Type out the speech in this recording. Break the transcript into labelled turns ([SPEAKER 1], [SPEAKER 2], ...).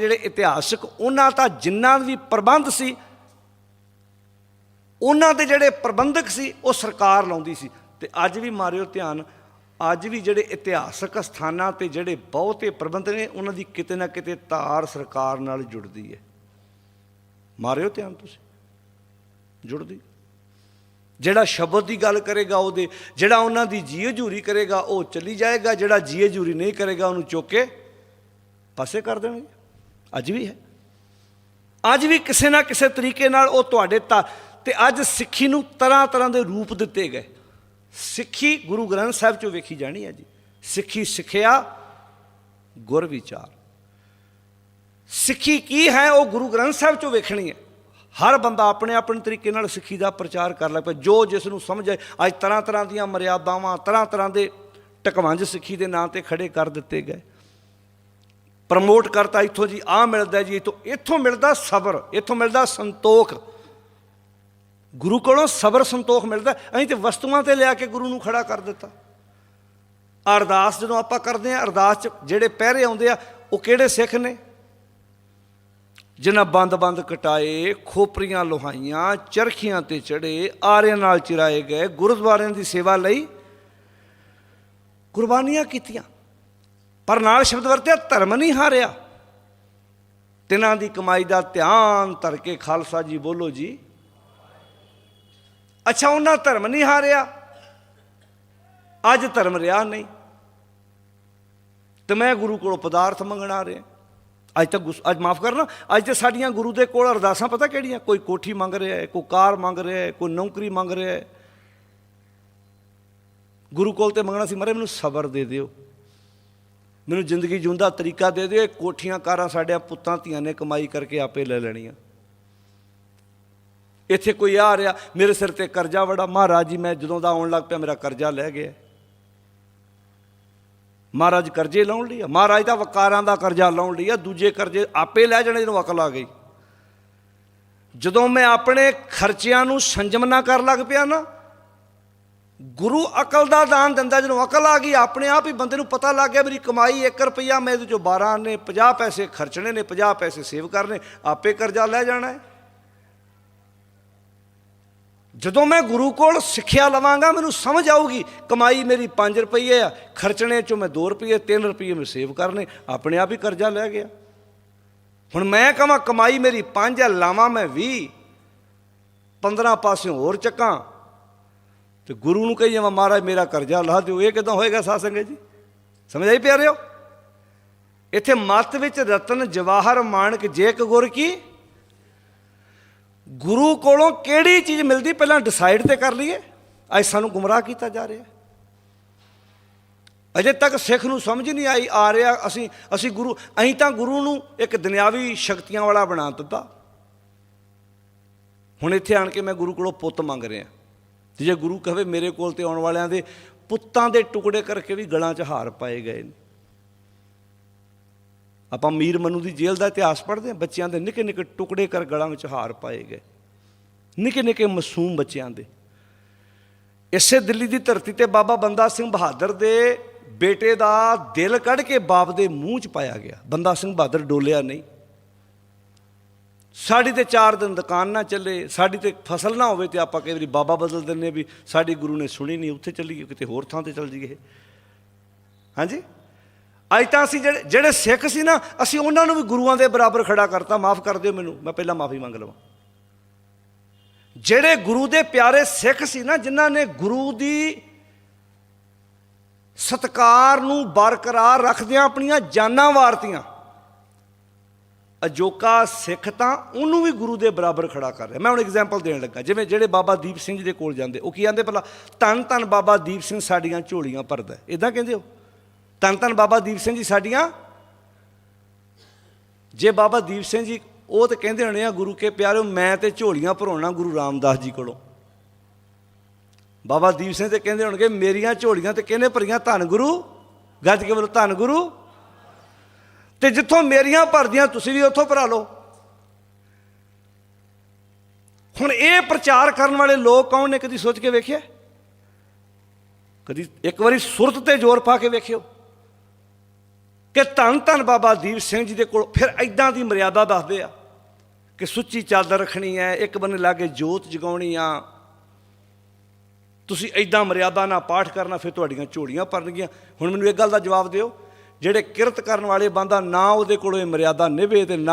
[SPEAKER 1] ਜਿਹੜੇ ਇਤਿਹਾਸਕ, ਉਹਨਾਂ ਦਾ ਜਿੰਨਾ ਵੀ ਪ੍ਰਬੰਧ ਸੀ, ਉਹਨਾਂ ਦੇ ਜਿਹੜੇ ਪ੍ਰਬੰਧਕ ਸੀ, ਉਹ ਸਰਕਾਰ ਲਾਉਂਦੀ ਸੀ। ਤੇ ਅੱਜ ਵੀ ਮਾਰਿਓ ਧਿਆਨ, ਅੱਜ ਵੀ ਜਿਹੜੇ ਇਤਿਹਾਸਕ ਸਥਾਨਾਂ ਤੇ ਜਿਹੜੇ ਬਹੁਤੇ ਪ੍ਰਬੰਧ ਨੇ, ਉਹਨਾਂ ਦੀ ਕਿਤੇ ਨਾ ਕਿਤੇ ਤਾਰ ਸਰਕਾਰ ਨਾਲ ਜੁੜਦੀ ਹੈ। ਮਾਰਿਓ ਧਿਆਨ ਤੁਸੀਂ। ਜੁੜਦੀ। ਜਿਹੜਾ ਸ਼ਬਦ ਦੀ ਗੱਲ ਕਰੇਗਾ ਉਹਦੇ, ਜਿਹੜਾ ਉਹਨਾਂ ਦੀ ਜੀ ਹਜ਼ੂਰੀ ਕਰੇਗਾ, ਉਹ ਚਲੀ ਜਾਏਗਾ। ਜਿਹੜਾ ਜੀ ਹਜ਼ੂਰੀ ਨਹੀਂ ਕਰੇਗਾ, ਉਹਨੂੰ ਚੁੱਕ ਕੇ ਪਾਸੇ ਕਰ ਦੇਣਗੇ। ਅੱਜ ਵੀ ਹੈ। ਅੱਜ ਵੀ ਕਿਸੇ ਨਾ ਕਿਸੇ ਤਰੀਕੇ ਨਾਲ ਉਹ ਤੁਹਾਡੇ ਤਾਂ ਤੇ ਅੱਜ ਸਿੱਖੀ ਨੂੰ ਤਰ੍ਹਾਂ ਤਰ੍ਹਾਂ ਦੇ ਰੂਪ ਦਿੱਤੇ ਗਏ। ਸਿੱਖੀ ਗੁਰੂ ਗ੍ਰੰਥ ਸਾਹਿਬ ਚੋਂ ਵੇਖੀ ਜਾਣੀ ਹੈ ਜੀ। ਸਿੱਖੀ ਸਿੱਖਿਆ, ਗੁਰ ਵਿਚਾਰ। ਸਿੱਖੀ ਕੀ ਹੈ ਉਹ ਗੁਰੂ ਗ੍ਰੰਥ ਸਾਹਿਬ ਚੋਂ ਵੇਖਣੀ ਹੈ। ਹਰ ਬੰਦਾ ਆਪਣੇ ਆਪਣੇ ਤਰੀਕੇ ਨਾਲ ਸਿੱਖੀ ਦਾ ਪ੍ਰਚਾਰ ਕਰ ਲੱਗ ਪਿਆ ਜੋ ਜਿਸ ਨੂੰ ਸਮਝ ਆਏ, ਅੱਜ ਤਰ੍ਹਾਂ ਤਰ੍ਹਾਂ ਦੀਆਂ ਮਰਿਆਦਾਵਾਂ, ਤਰ੍ਹਾਂ ਤਰ੍ਹਾਂ ਦੇ ਟਕਵੰਜ ਸਿੱਖੀ ਦੇ ਨਾਂ ਤੇ ਖੜੇ ਕਰ ਦਿੱਤੇ ਗਏ। ਪ੍ਰਮੋਟ ਕਰਤਾ ਇੱਥੋਂ ਜੀ ਆ ਮਿਲਦਾ ਜੀ, ਇੱਥੋਂ ਇੱਥੋਂ ਮਿਲਦਾ ਸਬਰ, ਇੱਥੋਂ ਮਿਲਦਾ ਸੰਤੋਖ। ਗੁਰੂ ਕੋਲੋਂ ਸਬਰ, ਸੰਤੋਖ ਮਿਲਦਾ। ਅਸੀਂ ਤੇ ਵਸਤੂਆਂ ਤੇ ਲਿਆ ਕੇ ਗੁਰੂ ਨੂੰ ਖੜਾ ਕਰ ਦਿੱਤਾ। ਅਰਦਾਸ ਜਦੋਂ ਆਪਾਂ ਕਰਦੇ ਆ ਅਰਦਾਸ ਚ ਜਿਹੜੇ ਪਹਿਰੇ ਆਉਂਦੇ ਆ, ਉਹ ਕਿਹੜੇ ਸਿੱਖ ਨੇ? ਜਿਨ੍ਹਾਂ ਬੰਦ-ਬੰਦ ਕਟਾਏ, ਖੋਪਰੀਆਂ ਲੋਹਾਈਆਂ, ਚਰਖੀਆਂ ਤੇ ਚੜੇ, ਆਰਿਆਂ ਨਾਲ ਚਿਰਾਏ ਗਏ, ਗੁਰਦੁਆਰਿਆਂ ਦੀ ਸੇਵਾ ਲਈ ਕੁਰਬਾਨੀਆਂ ਕੀਤੀਆਂ। ਪਰ ਨਾਲ ਸ਼ਬਦ ਵਰਤਿਆ, ਧਰਮ ਨਹੀਂ ਹਾਰਿਆ। ਤਿਨਾਂ ਦੀ ਕਮਾਈ ਦਾ ਧਿਆਨ ਧਰ ਕੇ ਖਾਲਸਾ ਜੀ ਬੋਲੋ ਜੀ। ਅੱਛਾ, ਉਹਨਾਂ ਧਰਮ ਨਹੀਂ ਹਾਰਿਆ। ਅੱਜ ਧਰਮ ਰਿਹਾ ਨਹੀਂ। ਤੇ ਮੈਂ ਗੁਰੂ ਕੋਲੋਂ ਪਦਾਰਥ ਮੰਗਣਾ ਰਿਹਾ। ਅੱਜ ਤਾਂ ਗੁੱਸ- ਅੱਜ ਮਾਫ ਕਰਨਾ, ਅੱਜ ਤੇ ਸਾਡੀਆਂ ਗੁਰੂ ਦੇ ਕੋਲ ਅਰਦਾਸਾਂ ਪਤਾ ਕਿਹੜੀਆਂ? ਕੋਈ ਕੋਠੀ ਮੰਗ ਰਿਹਾ ਹੈ, ਕੋਈ ਕਾਰ ਮੰਗ ਰਿਹਾ ਹੈ, ਕੋਈ ਨੌਕਰੀ ਮੰਗ ਰਿਹਾ ਹੈ। ਗੁਰੂ ਕੋਲ ਤੇ ਮੰਗਣਾ ਸੀ, ਮਰੇ ਮੈਨੂੰ ਸਬਰ ਦੇ ਦਿਓ। ਮੈਨੂੰ ਜ਼ਿੰਦਗੀ ਜਿਉਂਦਾ ਤਰੀਕਾ ਦੇ ਦਿਓ, ਇਹ ਕੋਠੀਆਂ ਕਾਰਾਂ ਸਾਡੇ ਪੁੱਤਾਂ ਧੀਆਂ ਨੇ ਕਮਾਈ ਕਰਕੇ ਆਪੇ ਲੈ ਲੈਣੀਆਂ। ਇੱਥੇ ਕੋਈ ਆ ਰਿਹਾ, ਮੇਰੇ ਸਿਰ ਤੇ ਕਰਜ਼ਾ ਵੜਾ, ਮਹਾਰਾਜ ਜੀ, ਮੈਂ ਜਦੋਂ ਦਾ ਆਉਣ ਲੱਗ ਪਿਆ, ਮੇਰਾ ਕਰਜ਼ਾ ਲੈ ਗਿਆ। ਮਹਾਰਾਜ ਕਰਜ਼ੇ ਲਾਉਣ ਲਈ ਆ, ਮਹਾਰਾਜ ਦਾ ਵਕਾਰਾਂ ਦਾ ਕਰਜ਼ਾ ਲਾਉਣ ਲਈ ਆ, ਦੂਜੇ ਕਰਜ਼ੇ ਆਪੇ ਲੈ ਜਾਣੇ ਜਦੋਂ ਅਕਲ ਆ ਗਈ। ਜਦੋਂ ਮੈਂ ਆਪਣੇ ਖਰਚਿਆਂ ਨੂੰ ਸੰਜਮ ਨਾ ਕਰ ਲੱਗ ਪਿਆ ਨਾ ਗੁਰੂ ਅਕਲ ਦਾ ਦਾਨ ਦਿੰਦਾ, ਜਦੋਂ ਅਕਲ ਆ ਗਈ, ਆਪਣੇ ਆਪ ਹੀ ਬੰਦੇ ਨੂੰ ਪਤਾ ਲੱਗ ਗਿਆ ਮੇਰੀ ਕਮਾਈ 1 ਰੁਪਿਆ ਮੈਂ ਇਹਦੇ ਚੋਂ 12 ਨੇ 50 ਪੈਸੇ ਖਰਚਣੇ ਨੇ 50 ਪੈਸੇ ਸੇਵ ਕਰਨੇ, ਆਪੇ ਕਰਜ਼ਾ ਲੈ ਜਾਣਾ ਹੈ। ਜਦੋਂ ਮੈਂ ਗੁਰੂ ਕੋਲ ਸਿੱਖਿਆ ਲਵਾਂਗਾ, ਮੈਨੂੰ ਸਮਝ ਆਊਗੀ, ਕਮਾਈ ਮੇਰੀ 5 ਰੁਪਏ ਆ, ਖਰਚਣੇ ਚੋਂ ਮੈਂ 2 ਰੁਪਏ 3 ਰੁਪਏ ਮੈਂ ਸੇਵ ਕਰਨੇ, ਆਪਣੇ ਆਪ ਹੀ ਕਰਜ਼ਾ ਲੈ ਗਿਆ। ਹੁਣ ਮੈਂ ਕਹਾਂ, ਕਮਾਈ ਮੇਰੀ 5 ਹੈ, ਲਾਵਾਂ ਮੈਂ 20 15 ਪਾਸਿਓਂ ਹੋਰ ਚੱਕਾਂ। ਤੇ ਗੁਰੂ ਨੂੰ ਕਹੀ ਜਾਵਾਂ, ਮਹਾਰਾਜ, ਮੇਰਾ ਕਰਜ਼ਾ ਲਾਹ ਦਿਓ। ਇਹ ਕਿਦਾਂ ਹੋਏਗਾ ਸਾਸੰਗੇ ਜੀ? ਸਮਝ ਆਈ ਪਿਆਰਿਓ? ਇੱਥੇ ਮੱਤ ਵਿੱਚ ਰਤਨ ਜਵਾਹਰ ਮਾਣਕ ਜੇਕ ਗੁਰ ਕੀ? ਗੁਰੂ ਕੋਲੋਂ ਕਿਹੜੀ ਚੀਜ਼ ਮਿਲਦੀ? ਪਹਿਲਾਂ ਡਿਸਾਈਡ ਤੇ ਕਰ ਲਈਏ। ਅੱਜ ਸਾਨੂੰ ਗੁੰਮਰਾਹ ਕੀਤਾ ਜਾ ਰਿਹਾ। ਅਜੇ ਤੱਕ ਸਿੱਖ ਨੂੰ ਸਮਝ ਨਹੀਂ ਆਈ, ਆ ਰਿਹਾ ਅਸੀਂ ਅਸੀਂ ਗੁਰੂ, ਅਸੀਂ ਤਾਂ ਗੁਰੂ ਨੂੰ ਇੱਕ ਦੁਨਿਆਵੀ ਸ਼ਕਤੀਆਂ ਵਾਲਾ ਬਣਾ ਦਿੱਤਾ। ਹੁਣ ਇੱਥੇ ਆਣ ਕੇ ਮੈਂ ਗੁਰੂ ਕੋਲੋਂ ਪੁੱਤ ਮੰਗ ਰਿਹਾ। ਤੇ ਜੇ ਗੁਰੂ ਕਹੇ ਮੇਰੇ ਕੋਲ ਤੇ ਆਉਣ ਵਾਲਿਆਂ ਦੇ ਪੁੱਤਾਂ ਦੇ ਟੁਕੜੇ ਕਰਕੇ ਵੀ ਗਲਾਂ 'ਚ ਹਾਰ ਪਾਏ ਗਏ ਨੇ। ਆਪਾਂ ਮੀਰ ਮਨੂ ਦੀ ਜੇਲ੍ਹ ਦਾ ਇਤਿਹਾਸ ਪੜ੍ਹਦੇ ਹਾਂ, ਬੱਚਿਆਂ ਦੇ ਨਿੱਕੇ ਨਿੱਕੇ ਟੁਕੜੇ ਕਰ ਗਲਾਂ ਵਿੱਚ ਹਾਰ ਪਾਏ ਗਏ। ਨਿੱਕੇ ਨਿੱਕੇ ਮਾਸੂਮ ਬੱਚਿਆਂ ਦੇ। ਇਸੇ ਦਿੱਲੀ ਦੀ ਧਰਤੀ ਤੇ ਬਾਬਾ ਬੰਦਾ ਸਿੰਘ ਬਹਾਦਰ ਦੇ ਬੇਟੇ ਦਾ ਦਿਲ ਕੱਢ ਕੇ ਬਾਪ ਦੇ ਮੂੰਹ 'ਚ ਪਾਇਆ ਗਿਆ। ਬੰਦਾ ਸਿੰਘ ਬਹਾਦਰ ਡੋਲਿਆ ਨਹੀਂ। ਸਾਡੀ ਤੇ 4 ਦਿਨ ਦੁਕਾਨ ਨਾ ਚੱਲੇ, ਸਾਡੀ ਤੇ ਫਸਲ ਨਾ ਹੋਵੇ ਤੇ ਆਪਾਂ ਕਈ ਵਾਰੀ ਬਾਬਾ ਬਦਲ ਦਿੰਨੇ ਵੀ ਸਾਡੀ ਗੁਰੂ ਨੇ ਸੁਣੀ ਨਹੀਂ, ਉੱਥੇ ਚੱਲੀਏ, ਕਿਤੇ ਹੋਰ ਥਾਂ ਤੇ ਚੱਲ ਜਾਈਏ। ਹਾਂਜੀ? ਅੱਜ ਤਾਂ ਅਸੀਂ ਜਿਹੜੇ ਜਿਹੜੇ ਸਿੱਖ ਸੀ ਨਾ, ਅਸੀਂ ਉਹਨਾਂ ਨੂੰ ਵੀ ਗੁਰੂਆਂ ਦੇ ਬਰਾਬਰ ਖੜਾ ਕਰਤਾ, ਮਾਫ ਕਰ ਦਿਓ ਮੈਨੂੰ, ਮੈਂ ਪਹਿਲਾਂ ਮਾਫੀ ਮੰਗ ਲਵਾਂ। ਜਿਹੜੇ ਗੁਰੂ ਦੇ ਪਿਆਰੇ ਸਿੱਖ ਸੀ ਨਾ, ਜਿਨ੍ਹਾਂ ਨੇ ਗੁਰੂ ਦੀ ਸਤਕਾਰ ਨੂੰ ਬਰਕਰਾਰ ਰੱਖਦਿਆਂ ਆਪਣੀਆਂ ਜਾਨਾਂ ਵਾਰਤੀਆਂ ਅਜੋਕਾ ਸਿੱਖ ਤਾਂ ਉਹਨੂੰ ਵੀ ਗੁਰੂ ਦੇ ਬਰਾਬਰ ਖੜਾ ਕਰ ਰਿਹਾ। ਮੈਂ ਹੁਣ ਐਗਜ਼ਾਮਪਲ ਦੇਣ ਲੱਗਾ, ਜਿਵੇਂ ਜਿਹੜੇ ਬਾਬਾ ਦੀਪ ਸਿੰਘ ਜੀ ਦੇ ਕੋਲ ਜਾਂਦੇ, ਉਹ ਕੀ ਕਹਿੰਦੇ ਭਲਾ, ਧੰਨ ਧੰਨ ਬਾਬਾ ਦੀਪ ਸਿੰਘ ਸਾਡੀਆਂ ਝੋਲੀਆਂ ਭਰਦਾ ਇਦਾਂ ਕਹਿੰਦੇ ਹੋ ਧੰਨ ਧੰਨ ਬਾਬਾ ਦੀਪ ਸਿੰਘ ਜੀ ਸਾਡੀਆਂ ਜੇ ਬਾਬਾ ਦੀਪ ਸਿੰਘ ਜੀ ਉਹ ਤਾਂ ਕਹਿੰਦੇ ਹੋਣੇ ਆ, ਗੁਰੂ ਕੇ ਪਿਆਰਿਓ ਮੈਂ ਤੇ ਝੋਲੀਆਂ ਭਰਾਉਣਾ ਗੁਰੂ ਰਾਮਦਾਸ ਜੀ ਕੋਲੋਂ। ਬਾਬਾ ਦੀਪ ਸਿੰਘ ਤੇ ਕਹਿੰਦੇ ਹੋਣਗੇ, ਮੇਰੀਆਂ ਝੋਲੀਆਂ ਤੇ ਕਿਹਨੇ ਭਰੀਆਂ ਧੰਨ ਗੁਰੂ, ਗੱਜ ਕੇ ਬੋਲੋ, ਧੰਨ ਗੁਰੂ ਤੇ ਜਿੱਥੋਂ ਮੇਰੀਆਂ ਭਰਦੀਆਂ ਤੁਸੀਂ ਵੀ ਉੱਥੋਂ ਭਰਾ ਲਓ। ਹੁਣ ਇਹ ਪ੍ਰਚਾਰ ਕਰਨ ਵਾਲੇ ਲੋਕ ਕੌਣ ਨੇ ਕਦੀ ਸੋਚ ਕੇ ਵੇਖਿਆ? ਕਦੀ ਇੱਕ ਵਾਰੀ ਸੁਰਤ ਤੇ ਜ਼ੋਰ ਪਾ ਕੇ ਵੇਖਿਓ ਕਿ ਧੰਨ ਧੰਨ ਬਾਬਾ ਦੀਪ ਸਿੰਘ ਜੀ ਦੇ ਕੋਲ ਫਿਰ ਐਦਾਂ ਦੀ ਮਰਿਆਦਾ ਦੱਸਦੇ ਆ ਕਿ ਸੁੱਚੀ ਚਾਦਰ ਰੱਖਣੀ ਹੈ, ਇੱਕ ਬੰਨੇ ਲਾ ਕੇ ਜੋਤ ਜਗਾਉਣੀ ਆ। ਤੁਸੀਂ ਐਦਾਂ ਮਰਿਆਦਾ ਨਾਲ ਪਾਠ ਕਰਨਾ, ਫਿਰ ਤੁਹਾਡੀਆਂ ਝੋਲੀਆਂ ਭਰਨਗੀਆਂ। ਹੁਣ ਮੈਨੂੰ ਇੱਕ ਗੱਲ ਦਾ ਜਵਾਬ ਦਿਓ। ਜਿਹੜੇ ਕਿਰਤ ਕਰਨ ਵਾਲੇ ਬੰਦਾ ਨਾ ਉਹਦੇ ਕੋਲ ਇਹ ਮਰਿਆਦਾ ਨਿਭੇ ਤੇ ਨਾ